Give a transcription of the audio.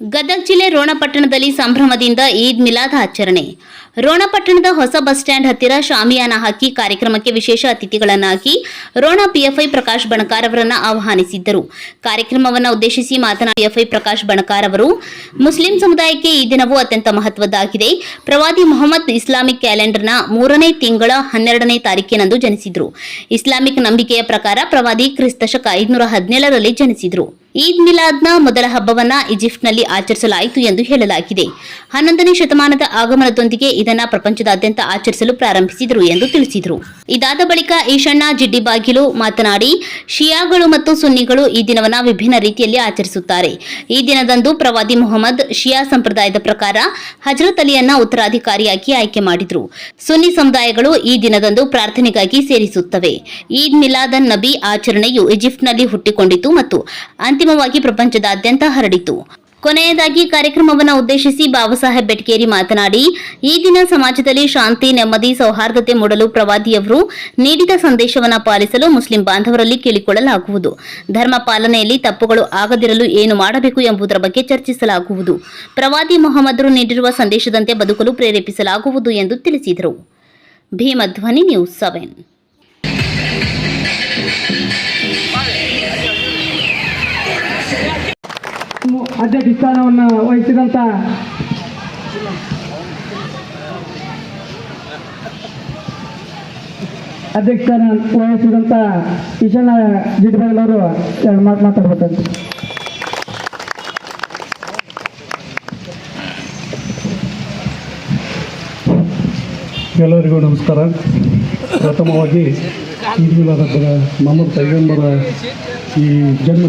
ಗದಗ ಜಿಲ್ಲೆ ರೋಣಪಟ್ಟಣದಲ್ಲಿ ಸಂಭ್ರಮದಿಂದ ಈದ್ ಮಿಲಾದ್ ಆಚರಣೆ. ರೋಣಪಟ್ಟಣದ ಹೊಸ ಬಸ್ ಸ್ಟ್ಯಾಂಡ್ ಹತ್ತಿರ ಶಾಮಿಯಾನ ಹಾಕಿ ಕಾರ್ಯಕ್ರಮಕ್ಕೆ ವಿಶೇಷ ಅತಿಥಿಗಳನ್ನಾಗಿ ರೋಣ ಪಿಎಫ್ಐ ಪ್ರಕಾಶ್ ಬಣಕಾರ್ ಅವರನ್ನು ಆಹ್ವಾನಿಸಿದ್ದರು. ಕಾರ್ಯಕ್ರಮವನ್ನು ಉದ್ದೇಶಿಸಿ ಮಾತನಾಡಿದ ಪಿಎಫ್ಐ ಪ್ರಕಾಶ್ ಬಣಕಾರ್ ಅವರು, ಮುಸ್ಲಿಂ ಸಮುದಾಯಕ್ಕೆ ಈ ದಿನವು ಅತ್ಯಂತ ಮಹತ್ವದ್ದಾಗಿದೆ. ಪ್ರವಾದಿ ಮೊಹಮ್ಮದ್ ಇಸ್ಲಾಮಿಕ್ ಕ್ಯಾಲೆಂಡರ್ನ ಮೂರನೇ ತಿಂಗಳ ಹನ್ನೆರಡನೇ ತಾರೀಕಿನಂದು ಜನಿಸಿದ್ರು. ಇಸ್ಲಾಮಿಕ್ ನಂಬಿಕೆಯ ಪ್ರಕಾರ ಪ್ರವಾದಿ ಕ್ರಿಸ್ತ ಶಕ ಐದುನೂರ ಹದಿನೇಳರಲ್ಲಿ ಜನಿಸಿದ್ರು. ಈದ್ ಮಿಲಾದ್ನ ಮೊದಲ ಹಬ್ಬವನ್ನ ಈಜಿಪ್ಟ್ನಲ್ಲಿ ಆಚರಿಸಲಾಯಿತು ಎಂದು ಹೇಳಲಾಗಿದೆ. ಹನ್ನೊಂದನೇ ಶತಮಾನದ ಆಗಮನದೊಂದಿಗೆ ಇದನ್ನ ಪ್ರಪಂಚದಾದ್ಯಂತ ಆಚರಿಸಲು ಪ್ರಾರಂಭಿಸಿದರು ಎಂದು ತಿಳಿಸಿದರು. ಇದಾದ ಬಳಿಕ ಈಶಣ್ಣ ಜಿಡ್ಡಿಬಾಗಿಲು ಮಾತನಾಡಿ, ಶಿಯಾಗಳು ಮತ್ತು ಸುನ್ನಿಗಳು ಈ ದಿನವನ್ನ ವಿಭಿನ್ನ ರೀತಿಯಲ್ಲಿ ಆಚರಿಸುತ್ತಾರೆ. ಈ ದಿನದಂದು ಪ್ರವಾದಿ ಮೊಹಮ್ಮದ್ ಶಿಯಾ ಸಂಪ್ರದಾಯದ ಪ್ರಕಾರ ಹಜರತ್ ಅಲಿಯನ್ನ ಉತ್ತರಾಧಿಕಾರಿಯಾಗಿ ಆಯ್ಕೆ ಮಾಡಿದರು. ಸುನ್ನಿ ಸಮುದಾಯಗಳು ಈ ದಿನದಂದು ಪ್ರಾರ್ಥನೆಗಾಗಿ ಸೇರಿಸುತ್ತವೆ. ಈದ್ ಮಿಲಾದನ್ ನಬಿ ಆಚರಣೆಯು ಈಜಿಪ್ಟ್ನಲ್ಲಿ ಹುಟ್ಟಿಕೊಂಡಿತು ಮತ್ತು ಅಂತಿಮವಾಗಿ ಪ್ರಪಂಚದಾದ್ಯಂತ ಹರಡಿತು. ಕೊನೆಯದಾಗಿ ಕಾರ್ಯಕ್ರಮವನ್ನು ಉದ್ದೇಶಿಸಿ ಬಾಬಾಸಾಹೇಬ್ ಬೆಟ್ಕೇರಿ ಮಾತನಾಡಿ, ಈ ದಿನ ಸಮಾಜದಲ್ಲಿ ಶಾಂತಿ, ನೆಮ್ಮದಿ, ಸೌಹಾರ್ದತೆ ಮೂಡಲು ಪ್ರವಾದಿಯವರು ನೀಡಿದ ಸಂದೇಶವನ್ನು ಪಾಲಿಸಲು ಮುಸ್ಲಿಂ ಬಾಂಧವರಲ್ಲಿ ಕೇಳಿಕೊಳ್ಳಲಾಗುವುದು. ಧರ್ಮ ಪಾಲನೆಯಲ್ಲಿ ತಪ್ಪುಗಳು ಆಗದಿರಲು ಏನು ಮಾಡಬೇಕು ಎಂಬುದರ ಬಗ್ಗೆ ಚರ್ಚಿಸಲಾಗುವುದು. ಪ್ರವಾದಿ ಮೊಹಮ್ಮದರು ನೀಡಿರುವ ಸಂದೇಶದಂತೆ ಬದುಕಲು ಪ್ರೇರೇಪಿಸಲಾಗುವುದು ಎಂದು ತಿಳಿಸಿದರು. Bhimadhwani news seven. ಅಧ್ಯಕ್ಷ ಸ್ಥಾನವನ್ನು ವಹಿಸಿದಂಥ ಅಧ್ಯಕ್ಷ ಸ್ಥಾನ ವಹಿಸಿದಂಥ ಈಶಾನ ಜಿಡ್ಬಾಲ್ ಅವರು ಎರಡು ಮಾತು ಮಾತಾಡ್ಬೇಕಂತ. ಎಲ್ಲರಿಗೂ ನಮಸ್ಕಾರ. ಪ್ರಥಮವಾಗಿ ಈದ್ ಮಿಲಾದ್ ಹಬ್ಬದ ಮೊಹಮ್ಮದ್ ಪೈಗಂಬರ ಈ ಜನ್ಮ